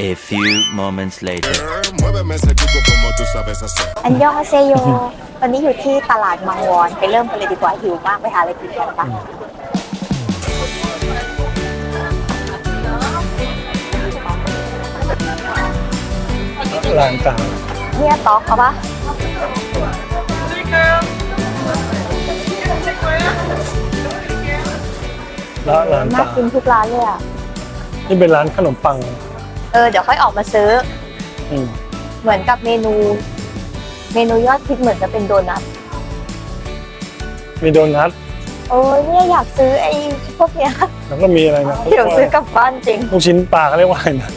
A few moments later. Muéveme ese cuco como tú sabes hacer. อันยองฮาเซโย ตอนนี้อยู่ที่ตลาดมังวอน ไปเริ่มกันเลยดีกว่าหิวมากไปหาอะไรกินกันปะร้านกลางเนี่ยต๊อกเอาปะแล้วร้านกน่าลางกินทุกร้านเลยอะนี่เป็นร้านขนมปัง เออเดี๋ยวค่อยออกมาซื้อ อืมเหมือนกับเมนู เมนูยอดฮิตเหมือนจะเป็นโดนัทมีโดนัทโอ้ยเนี่ยอยากซื้อไอ้พวกเนี้ยแล้วก็มีอะไรนะเดี๋ยวซื้อกลับบ้านจริงลูกชิ้นปลาเขาเรียกว่าอะไรนะ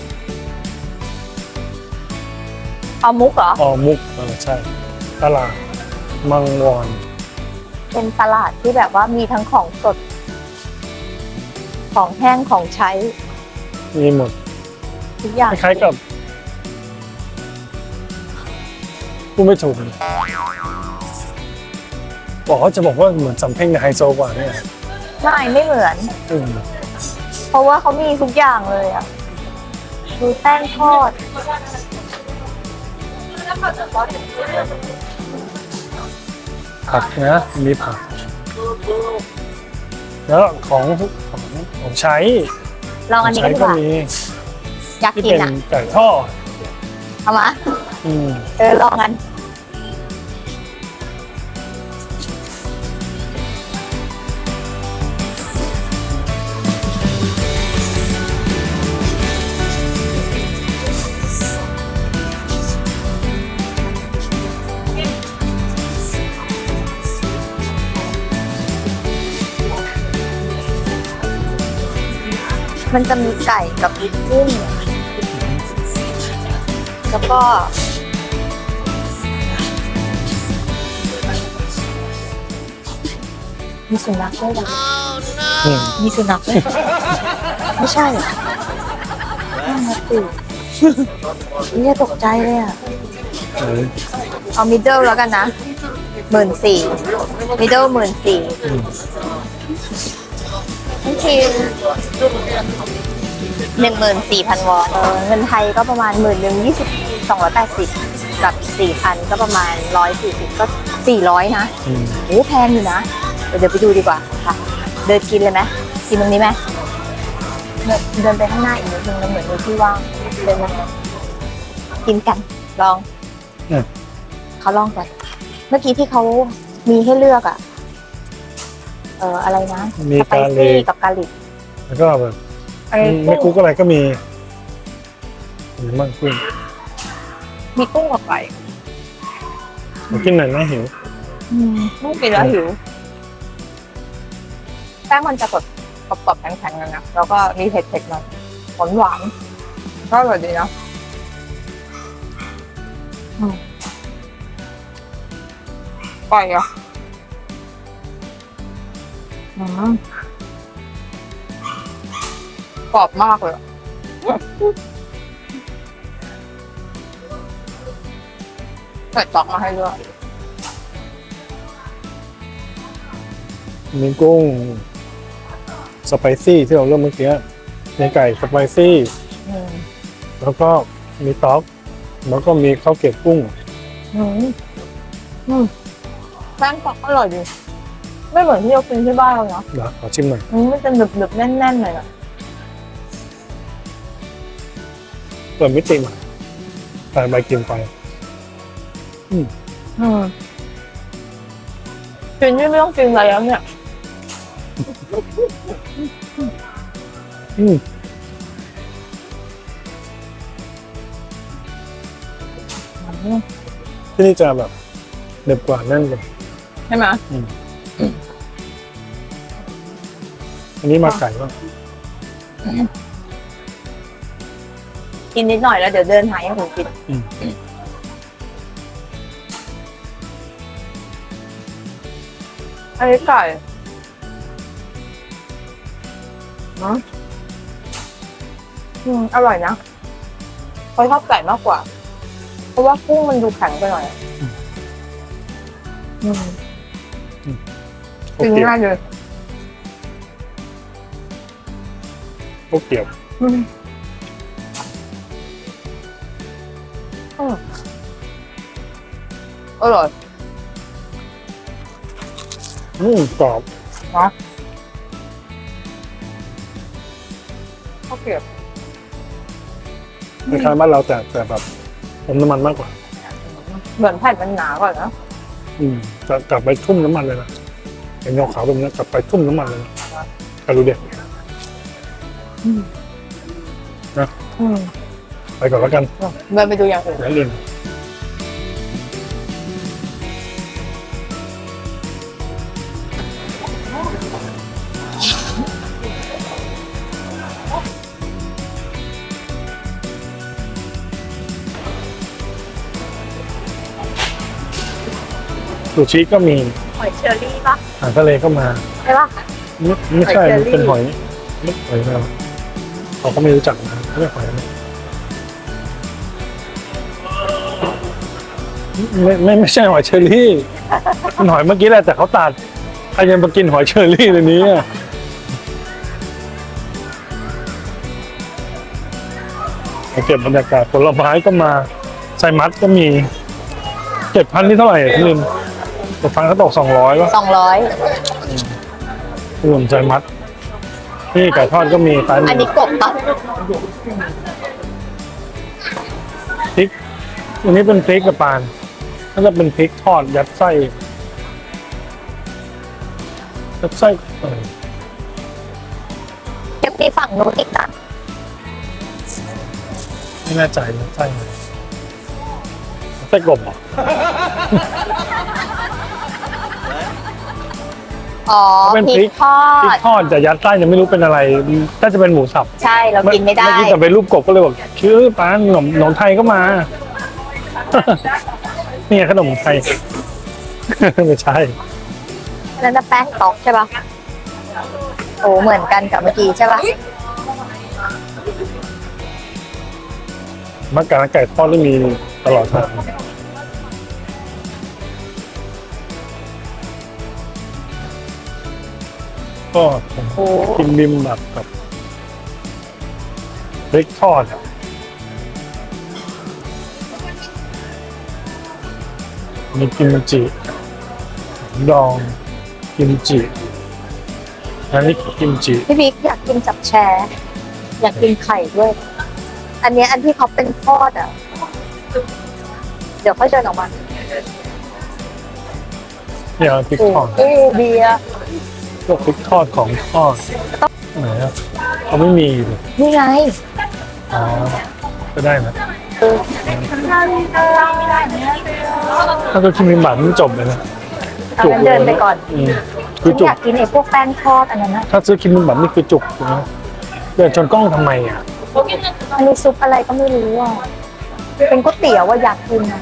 เอามุกเหรอ อ๋อมุกเออใช่ ตลาดมังวอนเป็นตลาดที่แบบว่ามีทั้งของสด ของแห้งของใช้ มีหมด ทุกอย่างคล้ายๆกับพูดไม่ถูกบอกเขาจะบอกว่าเหมือนสำเพ็งในไฮโซกว่าเนี่ยไม่ไม่เหมือน อืมเพราะว่าเขามีทุกอย่างเลยอะดูแป้งทอด ผักนะมีผัก แล้วของของของใช้ลองขอัอนงนี้ใช้กันดีก็กว่ามี อยากที่กินเป็นอะ ไก่ทอดเอามา อืมเออลองกัน มันจะมีไก่กับมีกุ้ง แล้วก็มีสุนัขด้วยเหรออืมมีสุนัขด้วยไม่ใช่เหรอน่ารักดิเนี่ยตกใจเลยอะ เออเอามิดเดิลแล้วกันนะหมื่นสี่มิดเดิลหมื่นสี่อืมทั้งทีหนึ่งหมื่นสี่พันวอนเออเงินไทยก็ประมาณหมื่นหนึ่งยี่สิบ สองร้อยแปดสิบกับสี่พันก็ประมาณร้อยสี่สิบก็สี่ร้อยนะอืมโอ้แพงอยู่นะเดี๋ยวเดี๋ยวไปดูดีกว่าค่ะ เดินกินเลยไหมกินตรงนี้ไหมเดินเดินไปข้างหน้าอีกนิดนึงแล้วเหมือนมีที่ว่างเดินมากินกันลองเนี่ยเขาลองก่อนเมื่อกี้ที่เขามีให้เลือกอะเอออะไรนะมีสไปกาลิซี่กกับกาลิกแล้วก็แบบอะไรไม่คุกอะไรก็มีมีมั่งกุ้ง มีกุ้งกับไก่มากินหน่อยนะหิวอืมลูกกินแล้วหิวแป้งมันจะกดกรอบๆแข็งๆกันนะแล้วก็มีเผ็ดๆหน่อยหวานหวานๆก็อร่อยดีนะอืมไก่อะอืมกรอบมากเลยอะ ใส่ตอกมาให้ด้วยมีกุ้งสไปซี่ที่เราเริ่มเมื่อกี้มีไก่สไปซี่ อืมแล้วก็มีต๊อก แล้วก็มีข้าวเกรี๊ยวกุ้ง อืมอืมแป้งกรอบอร่อยดีไม่เหมือนที่เรากินที่บ้านเราเนาะเดี๋ยวขอชิมหน่อยอืมมันจะหนึบหนึบๆแน่นๆเลยนะเปิดมิติใหม่ใส่ใบกินไป อืมกินนี่ไม่ต้องกินอะไรแล้วเนี่ยอืมอืมที่นี่จะแบบเด็บกว่านั่นเลย ใช่ไหมอันนี้มาไก่บ้างกินนิดหน่อยแล้วเดี๋ยวเดินหาอย่างอื่นกิน อืม อันนี้ไก่อืมอืม อร่อยนะเขาชอบไก่มากกว่า เพราะว่ากุ้งมันดูแข็งไปหน่อยอะอืมข้าวกินเกรี๊ยวง่ายเลยข้าวเกรี๊ยวอืมอืมอร่อย อืมกรอบนะข้าวเกรียบคล้ายๆบ้านเราแต่แต่แบบอมน้ำมันมากกว่า เหมือนแผ่นมันหนากว่านะอืมจะกลับไปทุ่มน้ำมันเลยนะเห็นยอขาวแบบนี้กลับไปทุ่มน้ำมันเลยนะใครรู้เด็กอืมไปก่อนแล้วกัน เดินไปดูอย่างอื่นเดี๋ยวลืม ซูชิก็มีหอยเชอรี่ปะอาหารทะเลก็มาใช่ปะ ไม่ไม่ใช่หอยเชอรี่ มันเป็นหอยไม่หอยเราเขาก็ไม่รู้จักนะเรียกหอยอะไรไม่ไม่ไม่ใช่หอยเชอรี่ มันหอยเมื่อกี้แหละแต่เขาตัดใครยังมากินหอยเชอรี่ในนี้อะมาเก็บบรรยากาศผลไม้ก็มาไซมัสก็มีเจ็ดพันนี่เท่าไหร่อะพี่ลิน แต่ฟังเขาตกสองร้อยป่ะสองร้อยรวมใจมัด นี่ไก่ทอดก็มีซ้ายมือันนี้กบปะพริก อันนี้เป็นพริกกับปานน่าจะเป็นพริกทอดยัดไส้ยัดไส้เออเก็บที่ฝั่งนู้นอีกนะไม่แน่ใจยัดไส้อะไรยัดไส้กบเหรอ อ๋อเป็นพพริริกกทอพริกด ทอดแต่ยัดไส้ยังไม่รู้เป็นอะไรน่าจะเป็นหมูสับใช่เรากินไม่ได้ เมื่อกี้แต่เป็นรูปกบก็เลยบอกชื่อปานขนมขนมไทยก็มานี่ไงขนมไทย ไม่ใช่ นั่นน่ะแป้งตอกใช่ปะโอ้เหมือนกันกับเมื่อกี้ใช่ปะมักกะไก่ทอดที่มีตลอดทาง ก็ผมโอ้กินบิมแบบกับพริกทอดอะมีกิมจิดองกิมจิอันนี้กิมจิพี่บิ๊กอยากกินจับแชร์อยากกินไข่ด้วย อันเนี้ยอันที่เขาเป็นทอดอะ เดี๋ยวค่อยเดินออกมาเนี่ยพริกโอ้ทอด โอ้เบียร์ พวกพริกทอดของทอดไหนอะเขาไม่มีเลยนี่ไงอ๋อก็ได้นะถ้าตัวคิมบิมบับมันจบเลยนะเอางั้นเดินไปก่อนอืมคืฉัอนจุอก ยากกินไอ้พวกแป้งทอดอันนั้นนะถ้าซื้อคิมบิมบับนี่คือจุกถูกไหมเดินชนกล้องทำไมอะอันนี้ซุปอะไรก็ไม่รู้อะเป็นก๋วยเตี๋ยวว่าอยากกินอะ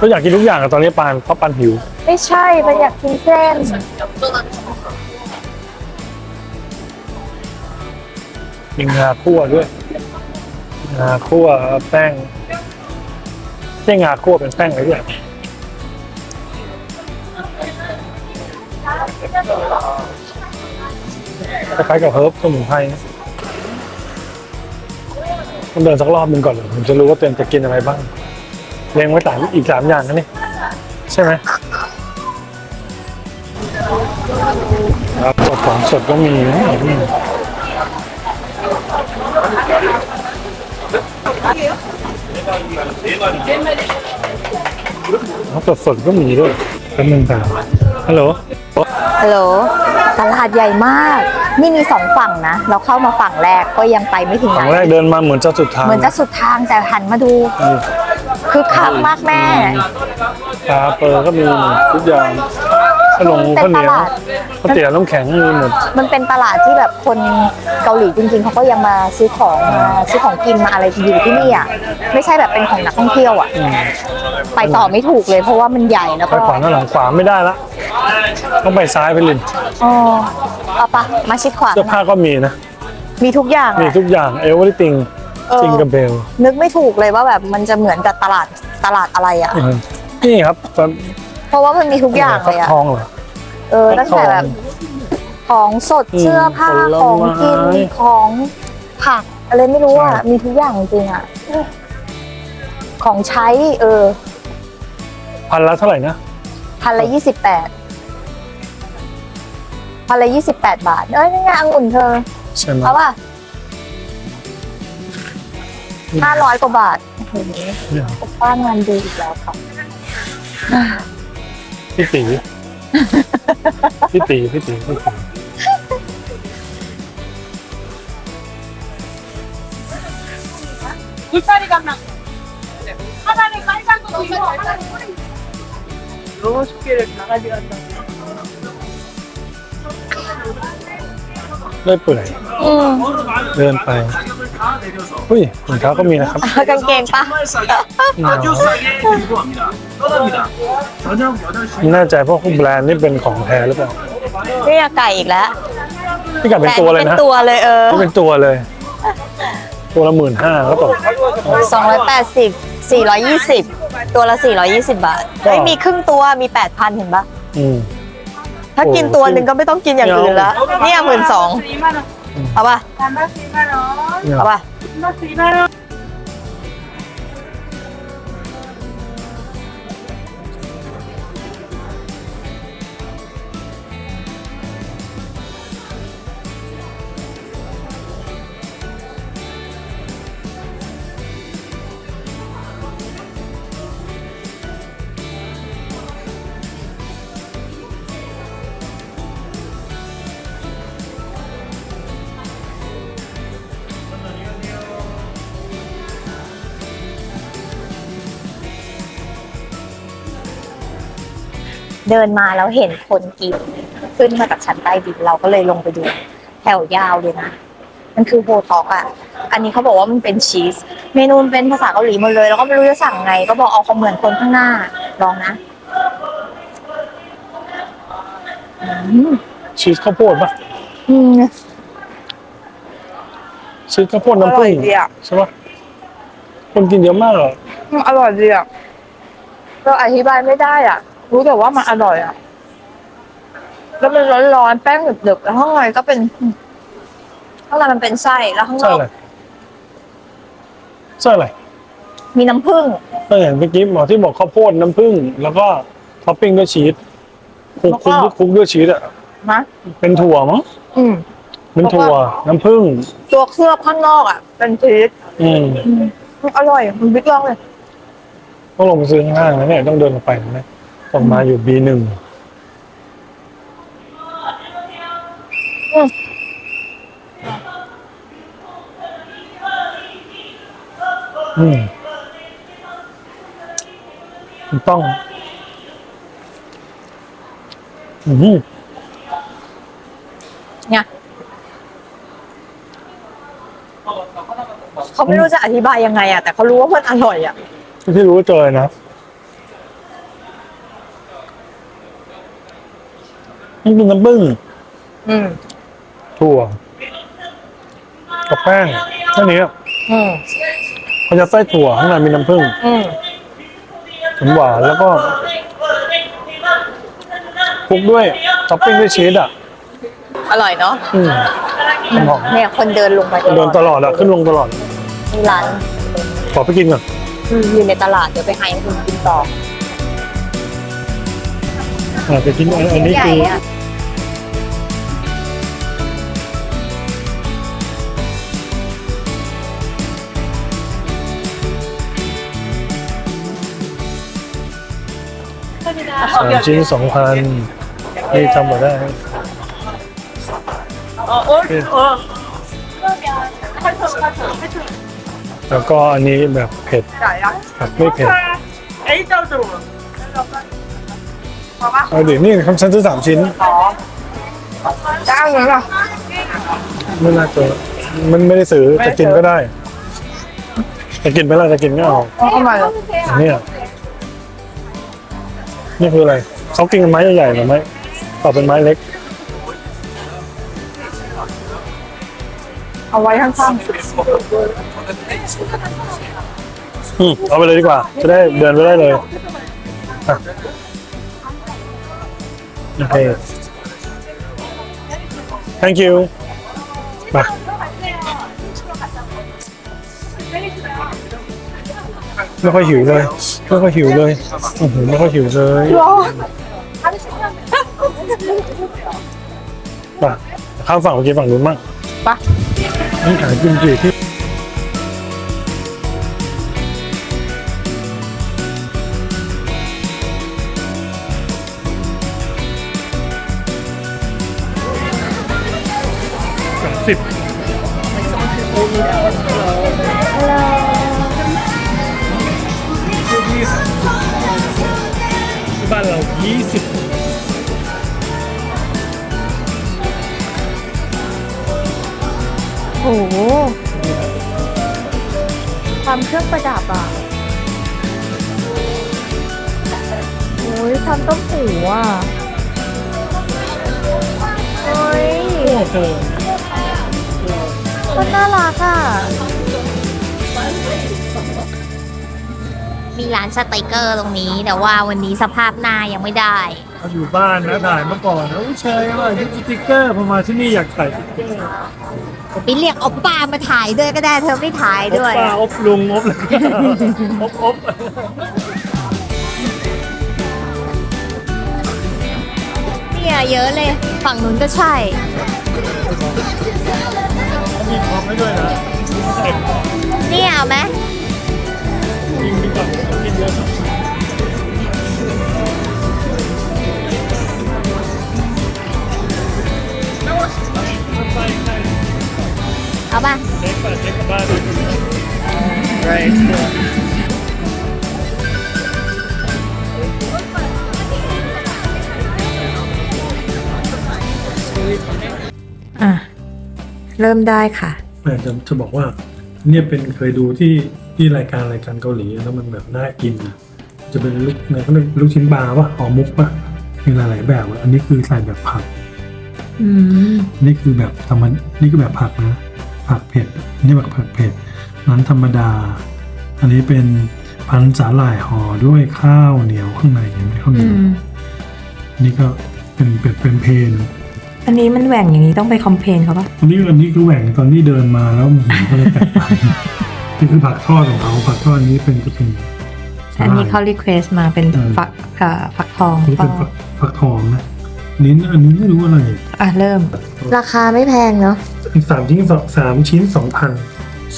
ก็อยากกินทุกอย่างอะตอนนี้ปานเพราะปานหิว ไม่ใช่เป็นอยากกินเส้น มีงาคั่วด้วย งาคั่วแป้งใช่งาคั่วเป็นแป้งอะไรด้วยคล้ายๆกับเฮิร์บสมุนไพรต้องเดินสักรอบหนึ่งก่อนเลยผมจะรู้ว่าตัวเองจะกินอะไรบ้างเลี้ยงไว้ต่างอีกสามอย่างนะนี่ใช่ไหมครับสดของสดก็มีนะ อืมเขาสดๆก็มีด้วยเป็นหนึ่งแต่ฮัลโหลฮัลโหลตลาดใหญ่มาก นี่มีสองฝั่งนะ เราเข้ามาฝั่งแรกก็ยังไปไม่ถึงไหฝั่นงแรกเดินมาเหมือนจะสุดทาง เหมือนจะสุดทางแต่หันมาดูอืมคือคักมากแม่ปลาเปอร์ก็มีทุกอย่าง ขนมเป็ข้าวนเหนียวตลาดข้าวเตี๋ยวน้ำแข็งมีหมด มันเป็นตลาดที่แบบคนเกาหลีจริง ๆเขาก็ยังมาซื้อของมาซื้อของกินมาอะไรอยู่ที่นี่อะไม่ใช่แบบเป็นของนักท่องเที่ยวอะอืมไปต่อไม่ถูกเลย เพราะว่ามันใหญ่แล้วไปก็ขวาหน้าหลังขวาไม่ได้ละต้องไปซ้ายไปลินอ๋อเอาปะมาชิดขวาเสื้อผ้าก็มีนะ มีทุกอย่างมีอะทุกอย่างเอเวอร์ติงเออจิงกับเบลนึกไม่ถูกเลยว่าแบบมันจะเหมือนกับตลาดตลาดอะไรอะนี่ครับตอน เพราะว่ามันมีทุกอย่างฟัเลกยอะทองเหรอเออตั้งแต่แบบของสดอืมเสื้อผ้าผลของกินไม้ของผักอะไรไม่รู้อะใช่มีทุกอย่างจริงๆอะ ของใช้เออ พันละเท่าไหร่นะพันละยี่สิบแปดพันละยี่สิบแปดบาท เอ้ยนี่ไงองุ่นเธอใช่ไหมเอาป่ะห้าร้อยกว่าบาทโอ้โหเนี่ยป้างานดีอีกแล้วค่ะ พี่ตี พี่ตีพี่ตีพี่ตี 울타리 감랑 하나는 빨간도 있고 하나는 너무 쉽게 나가지 간다 ได้เปื่อย อืม เดินไปอุ้ยถุงเท้าก็มีนะครับ กางเกงปะ 아주 싸게 들고 갑니다. 떠납니다. น่าใจเพราะคุณแบรนด์นี่เป็นของแท้หรือเปล่าพี่ยไก่อีกแล้วนี่กลับเป็นตัวเลยนะตัวเลยเออนี่เป็นตัวเลย ตัวละหมื่นห้าครับผมสองร้อยแปดสิบสี่ร้อยยี่สิบตัวละสี่ร้อยี่สิบบาทไม่มีครึ่งตัวมีแปดพันเห็นปะถ้ากินตัวหนึ่งก็ไม่ต้องกินอย่างอื่นแล้วเนี่ยหมื่นสองเอาปะเอาปะ เดินมาแล้วเห็นคนกินขึ้นมาจากชั้นใต้ดินเราก็เลยลงไปดู แถวยาวเลยนะ มันคือโฮทอกอะ อันนี้เขาบอกว่ามันเป็นชีส เมนูมันเป็นภาษาเกาหลีหมดเลย แล้วก็ไม่รู้จะสั่งไง ก็บอกเอาเขาเหมือนคนข้างหน้า ลองนะชีสข้าวโพดปะอืมชีสข้าวโพดน้ำผึ้งอร่อยดีอะใช่ปะคนกินเยอะมากเลยอร่อยดีอะเราอธิบายไม่ได้อะ รู้แต่ว่ามันอร่อยอะ แล้วมันร้อนๆแป้งหนึบๆแล้วข้างในก็เป็นข้างในมันเป็นไส้แล้วข้างนใช่อกอะไรใช่อะไรมีน้ำผึ้งก็อย่างเมื่อกี้หมอที่บอกข้าวโพดน้ำผึ้งแล้วก็ท็อปปิ้งด้วยชีสคลุกคลุกคลุกด้วยชีสอะนะเป็นถั่วมั้งอืม เป็นถั่วน้ำผึ้งตัวเคลือบข้างนอกอะ เป็นชีสอืมมันอร่อยมันบิ๊กลองเลย ต้องลงไปซื้อข้างล่างนะเนี่ยต้องเดินลงไปนะ ต้องมาอยู่ B หนึ่งอืมอืมมันต้องอืมเนี่ยเขาไม่รู้จะอธิบายยังไงอะแต่เขารู้ว่ามันอร่อยอะที่รู้ว่าเจอนะ นี่เป็นน้ำผึ้งอืมถั่วกับแป้งแค่นี้อะอืมเขาจะไส้ถั่วข้างในมีน้ำผึ้งอืมหวานๆแล้วก็คลุกด้วยท็อปปิ้งด้วยชีสอะ อร่อยเนาะอืมหอมเนี่ยคนเดินลงไปเดินตลอดอะขึ้นลงตลอดมีร้านขอไปกินก่อนอืมอยู่ในตลาดเดี๋ยวไปหาอย่างอื่นกินต่อ อาเป็กินอันนี้คือสามชิ้นสองพันนี่ทำหมดได้แล้วก็อันนี้แบบเผ็ดแบบไม่เผ็ดไอ้เจ้าดู เอาดินี่คำฉันซื้อสามชิ้นจ้างเลยป่ะไม่น่าจะมันไม่ได้ซื้อจะกินก็ได้ จะกินไหมล่ะจะกินก็เอาทำไมอะอันเนี่ยนี่คืออะไรเขากินกันไม้ใหญ่ๆหรือไม่ต่อเป็นไม้เล็ก เอาไว้ข้างอืมเอาไปเลยดีกว่า จะได้เดินไปได้เลยอะ โอเค thank you มาไม่ค่อยหิวเลย ไม่ค่อยหิวเลยโอ้โหไม่ค่อยหิวเลยไป่ะข้ามฝั่งไปกินฝั่งนู้นมั่งไปะนี่ขายกิมจิที่ สามสิบที่บ้านเรายี่สิบโอ้โหทำเครื่องประดับอะโอ้ยทำต้มหูอะโอ้ย โอ้โห คนน่ารักอะ มีร้านสติกเกอร์ตรงนี้ แต่ว่าวันนี้สภาพหน้ายังไม่ได้เราอยู่บ้านนะถ่ายเมื่อก่อนนะอุ้ยเชยว่ายุสติ๊กเกอร์พอมาที่นี่อยากถ่ายสติ๊กเกอร์ไปเรียกอบป้ามาถ่ายด้วยก็ได้เธอไม่ถ่ายอบด้วยป้าอบลุงอบอะไรอบอบเนี่ยเยอะเลย ฝั่งนู้นก็ใช่ มีพร้อมให้ด้วยนะเต็มเนี่เอาไหมยิงดีกว่ากินเยอะเอาป่ะเช็คเปิดเช็คกับบ้านไรอะ เริ่มได้ค่ะแม่จะจะบอกว่า เนี่ยเป็นเคยดูที่ที่รายการรายการเกาหลีแล้วมันแบบน่ากินนะจะเป็นลูกเนี่ยเขาเรียกลูกชิ้นปลาปะหอมมุกปะมีหลายๆแบบอะอันนี้คือใส่แบบผัก อืมนี่คือแบบธรรมดนี่คือแบบผักนะ ผักเผ็ดอันนี่แบบผักเผ็ดนั้นธรรมดา อันนี้เป็นพันสาหร่ายห่อด้วยข้าวเหนียวข้างในเห็นไหมข้าวเหนีอืยวม นี่ก็เป็นเป็ดเป็นเพน อันนี้มันแหว่งอย่างนี้ต้องไปคอมเพลนเขาปะอันนี้อันนี้คือแหว่งตอนที่เดินมาแล้วมันก็เลยแตกไปนี่คือผักทอดของเขาผักทอดนี้เป็นจะเป็นสาอันหนี้ร่ายเขารีเควสมาเป็นเออฝักเอ่อฝักทองนี่เป็นฝักฝักทองนะลิ้นอันนี้ไม่รู้อะไรอะเริ่ม ราคาไม่แพงเนาะสามชิ้นสองสามชิ้นสองพัน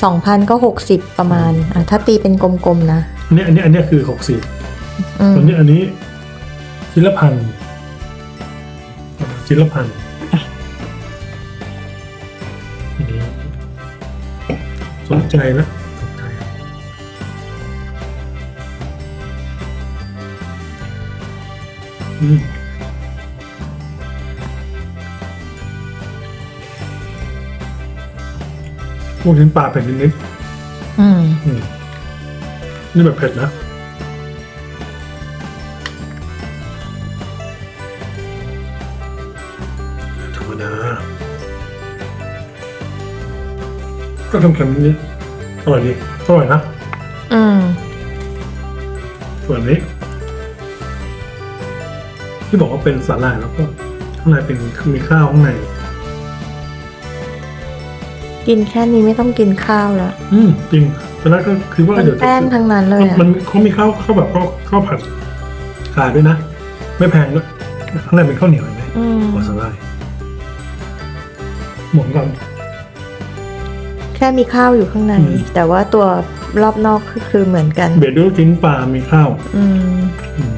สองพันก็หกสิบประมาณอะถ้าตีเป็นกลมๆนะอันนี้อันนี้อันนี้คือหกสิบอืมตอนนี้อันนี้ชิ้นละพันชิ้นละพันอัน นใจนะสนใจอืมพวกชิ้นปลาเผ็ดนิดอืมๆอืมนี่แบบเผ็ดนะ ก็เค็มๆนิดอร่อยดีอร่อยนะอืมส่วนนี้ ที่บอกว่าเป็นสาหร่ายแล้วก็ข้างในเป็นมีข้าวข้างใน กินแค่นี้ไม่ต้องกินข้าวแล้ว อืมจริงตอนแรกก็คือว่ามันเดี๋ยวจะแป้งทั้งนั้นเลยอะมันเขามีข้าวข้าวแบบข้าวข้าวผัดขายด้วยนะ ไม่แพงด้วยข้างในเป็นข้าวเหนียวเห็นไหมอืม หัวสาหร่ายหมุนก่อนแค่มีข้าวอยู่ข้างในอืมแต่ว่าตัวรอบนอกคือคือเหมือนกัน เบียดด้วยลูกชิ้นปลามีข้าว อืมอืม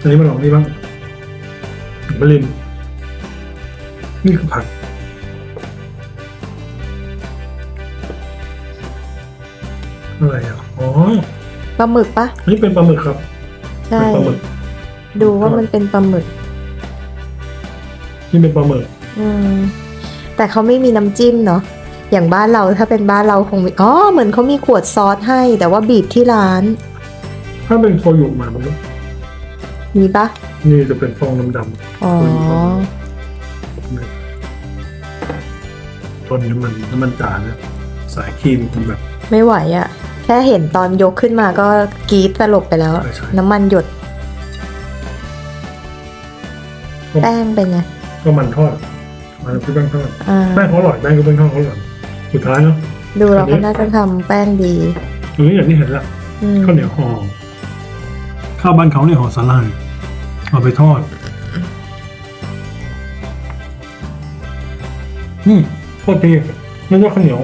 อันนี้มาลองนี่บ้างบลิน นี่คือผัก อะไรอะ อ๋อ ปลาหมึกปะนี่เป็นปลาหมึกครับใช่ เป็นปลาหมึก ดูว่ามันเป็นปลาหมึก นี่เป็นปลาหมึก อืม แต่เขาไม่มีน้ำจิ้มเนาะอย่างบ้านเราถ้าเป็นบ้านเราคงมีอ๋อเหมือนเขามีขวดซอสให้ แต่ว่าบีบที่ร้าน ถ้าเป็นโชยุมามันก็มีปะนี่จะเป็นฟองดำอ๋อๆต้นน้ำมันน้ำมันจ่าเนี่ยสายครีมเป็นแบบ ไม่ไหวอะ่ะ แค่เห็นตอนยกขึ้นมาก็กรีดสลบไปแล้วใช่ใช่น้ำมันหยด แป้งเป็นไงก็มันทอด มันคือแป้งทอดอ่าแป้งเขาอร่อยแป้งก็แป้งทอดเขาอร่อยสุดท้ายเนาะดูแล้วเขาน่าจะทำแป้งดีหรืออย่างที่เห็นละอืมข้าวเหนียวห่อข้าวบ้านเขาเนี่ยห่อสาลายเอาไปทอดอืมโคตรดีไม่ใช่ข้าวเหนียว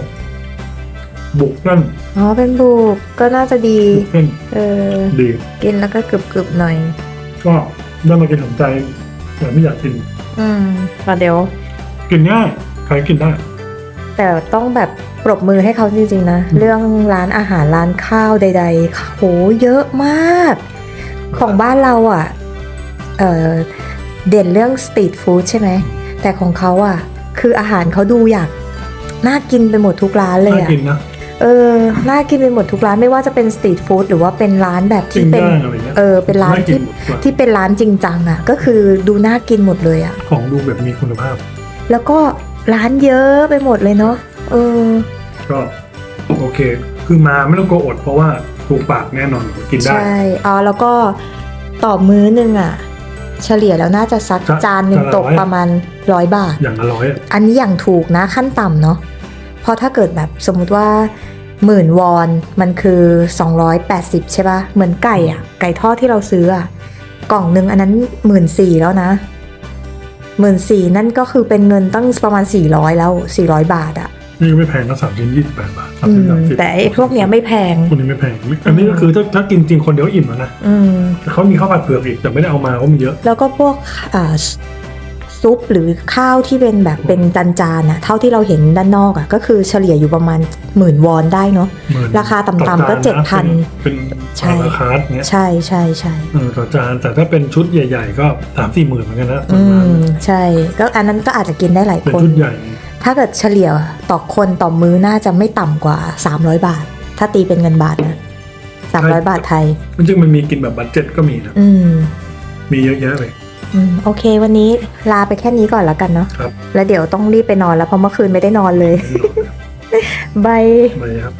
บุกเส้นอ๋อเป็นบุกก็น่าจะดี บุกเส้นเออ ดีกินแล้วก็กรึบๆหน่อย ก็ได้มากินสนใจแต่ไม่อยากกิน อืมแต่เดี๋ยว กินง่ายใครกินได้ แต่ต้องแบบปรบมือให้เขาจริงๆนะ เรื่องร้านอาหารร้านข้าวใดๆโหเยอะมาก ของบ้านเราอะเออเด่นเรื่องสตรีทฟู้ดใช่ไหม แต่ของเขาอะ คืออาหารเขาดูอยากน่ากินไปหมดทุกร้านเลยน่าอะกินนะเออ น่ากินไปหมดทุกร้านไม่ว่าจะเป็นสตรีทฟู้ดหรือว่าเป็นร้านแบบจริที่งเป็นย่างอะไรเงี้ยเออ เป็นร้านกิที่หมดกว่าที่เป็นร้านจริงจังอะ ก็คือดูน่ากินหมดเลยอะ ของดูแบบมีคุณภาพ แล้วก็ร้านเยอะไปหมดเลยเนาะเออก็โอเค คือมาไม่ต้องกลัวอดเพราะว่าถูกปากแน่นอนกินได้ ใช่อ๋อแล้วก็ต่อมื้อหนึ่งอะ เฉลี่ยแล้วน่าจะสักจะจานหนึ่งจะตกร้อยประมาณร้อยบาท อย่างละร้อยอะอันนี้อย่างถูกนะขั้นต่ำเนาะเพราะถ้าเกิดแบบสมมุติว่าหมื่นวอนมันคือ 280 ใช่ปะเหมือนไก่อะไก่ทอดที่เราซื้ออะกล่องหนึ่งอันนั้นหมื่นสี่แล้วนะ หมื่นสี่นั่นก็คือเป็นเงินตั้งประมาณ 400 แล้ว 400 บาทอะนี่ก็ไม่แพงนะสามชิ้นยี่สิบแปดบาทสามอืชิ้นมสามสิบแต่ไอ้พวกเนี้ยไม่แพงคนนี้ไม่แพง อันนี้ก็คือถ้าถ้ากินจริงคนเดียวอิ่มแล้วนะอืมแต่เขามีข้าวผัดเผือกอีกแต่ไม่ได้เอามาเพราะมันเยอะ แล้วก็พวกอ่า ซซุปหรือข้าวที่เป็นแบบเป็นจานๆอะเท่าที่เราเห็นด้านนอกอะก็คือเฉลี่ยอยู่ประมาณหมื่นวอนได้เนาะหมื่นราคาต่ำๆอจนก็นะ7,000เป็นใช่เป็นราคาร์ทเนี้ยใช่ใช่ใช่เออต่อจานแต่ถ้าเป็นชุดใหญ่ ๆ ก็สามสี่หมื่นเหมือนกันนะอืมใช่ก็อันนั้นก็อาจจะกินได้หลายเป็นคนชุดใหญ่ถ้าเกิดเฉลี่ยต่อคนต่อมื้อน่าจะไม่ต่ำกว่า 300 บาท ถ้าตีเป็นเงินบาทนะ300 บาทไทยมันจึงมันมีกินแบบบัตเจ็ตก็มีนะอืมมีเยอะแยะเลย อืมโอเค วันนี้ลาไปแค่นี้ก่อนแล้วกันเนาะครับ แล้วเดี๋ยวต้องรีบไปนอนแล้วเพราะเมื่อคืนไม่ได้นอนเลย บาย ไปครับ